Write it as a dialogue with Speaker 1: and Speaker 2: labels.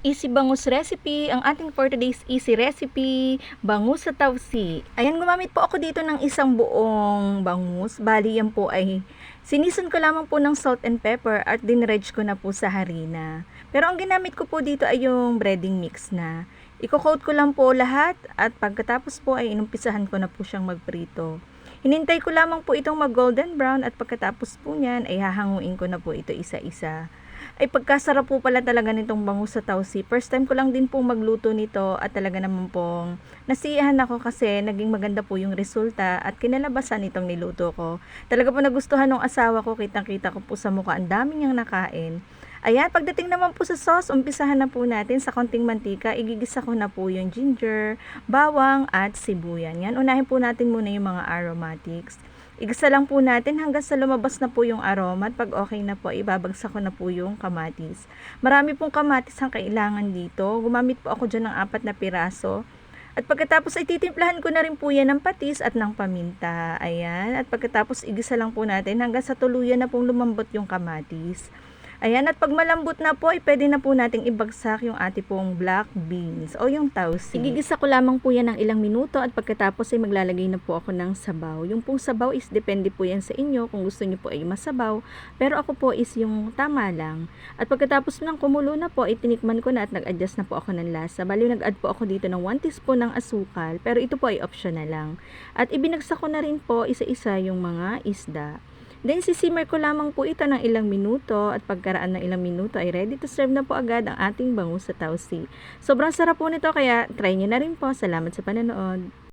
Speaker 1: Easy Bangus Recipe, ang ating for today's easy recipe, bangus sa tawsi. Ayan, gumamit po ako dito ng isang buong bangus. Bali yan po ay sinison ko lamang po ng salt and pepper at dinredge ko na po sa harina. Pero ang ginamit ko po dito ay yung breading mix na. Iko-coat ko lang po lahat at pagkatapos po ay inumpisahan ko na po siyang magprito. Hinintay ko lamang po itong mag golden brown at pagkatapos po niyan ay hahanguin ko na po ito isa-isa ay pagkasarap po pala talaga nitong bangus sa tausi. First time ko lang din po magluto nito at talaga naman pong nasiyahan ako kasi naging maganda po yung resulta at kinalabasan itong niluto ko. Talaga po nagustuhan ng asawa ko, kitang-kita ko po sa mukha, ang dami niyang nakain. Ayan, pagdating naman po sa sauce, umpisahan na po natin sa konting mantika. Igigisa ko na po yung ginger, bawang at sibuyan. Yan, unahin po natin muna yung mga aromatics. Igisa lang po natin hanggang sa lumabas na po yung aroma at pag okay na po, ibabagsak ko na po yung kamatis. Marami pong kamatis ang kailangan dito. Gumamit po ako dyan ng apat na piraso. At pagkatapos ay titimplahan ko na rin po yan ng patis at ng paminta. Ayan. At pagkatapos igisa lang po natin hanggang sa tuluyan na pong lumambot yung kamatis. Ayan, at pag malambot na po, ay pwede na po nating ibagsak yung ati pong black beans o yung tausi. Igigisa ko lamang po yan ng ilang minuto at pagkatapos ay maglalagay na po ako ng sabaw. Yung pong sabaw is depende po yan sa inyo kung gusto niyo po ay masabaw. Pero ako po is yung tama lang. At pagkatapos ng kumulo na po, itinikman ko na at nag-adjust na po ako ng lasa. Bali, nag-add po ako dito ng 1 teaspoon ng asukal. Pero ito po ay optional lang. At ibinagsak ko na rin po isa-isa yung mga isda. Then, sisimmer ko lamang po ito ng ilang minuto at pagkaraan ng ilang minuto ay ready to serve na po agad ang ating bangus sa tausi. Sobrang sarap po nito kaya try nyo na rin po. Salamat sa panonood.